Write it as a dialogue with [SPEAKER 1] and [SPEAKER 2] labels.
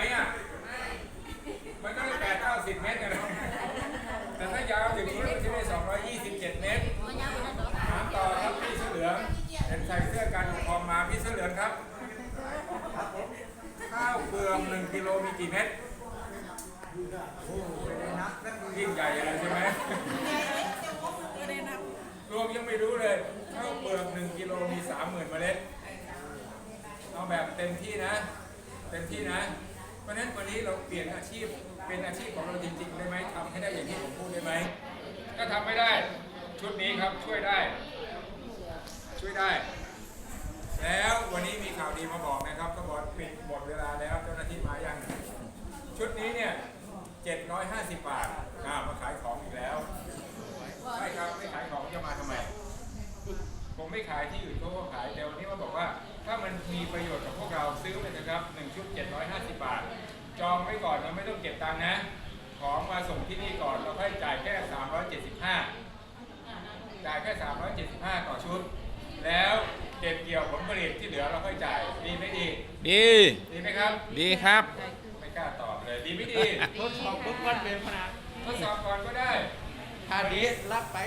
[SPEAKER 1] ไมอะมันต้องแปดเก้าสิบเมตรนะแต่ถ้ายาวถึงนู้นมันจะได้สองร้อยยี่สิบเจ็ดเมตรถามต่อครับพี่เสือเหลืองเห็นใส่เสื้อกันคอมมาพี่เสือเหลืองครับ ข้าวเปลือกหนึ่งกิโลมีกี่เม็ดยิ่งใหญ่เลยใช่ไหมรวมยังไม่รู้เลยข้าวเปลือกหนึ่งกิโลมีสามหมื่นเมล็ดเอาแบบเต็มที่นะ เต็มที่นะ ราะฉะนั้นวันนี้เราเปลี่ยนอาชีพเป็นอาชีพของเราจริงๆได้ไหมทำให้ได้อย่างที่ผมพูดได้ไหมถ้าทำไม่ได้ชุดนี้ครับช่วยได้ ช่วยได้ แล้ววันนี้มีข่าวดีมาบอกนะครับก็บอกปิดหมดเวลาแล้วเจ้าหน้าที่มายังชุดนี้เนี่ย750 บาทอ่ามาขายของอีกแล้วใช่ครับไม่ขายของจะมาทำไมผมไม่ขายที่อื่นเขาก็ขายแต่วันนี้มาบอกว่า ถ้ามันมีประโยชน์กับพวกเราซื้อไปนะครับ1ชุด750 บาท เราไม่ต้องเก็บตังค์นะ ของมาส่งที่นี่ก่อนเราค่อยจ่ายแค่ 375 จ่ายแค่ 375 ต่อชุด แล้วเก็บเกี่ยวผลผลิตที่เหลือเราค่อยจ่ายดีไม่ดี
[SPEAKER 2] ดี
[SPEAKER 1] ดีไหมครับ
[SPEAKER 2] ดีครับ
[SPEAKER 1] ไม่กล้าตอบเลยดีไม่ดี
[SPEAKER 3] ทดสอบปุ๊บก็เป็นขนาด
[SPEAKER 1] ทดสอบก่อนก็ได้
[SPEAKER 3] ถ้าดีรับไป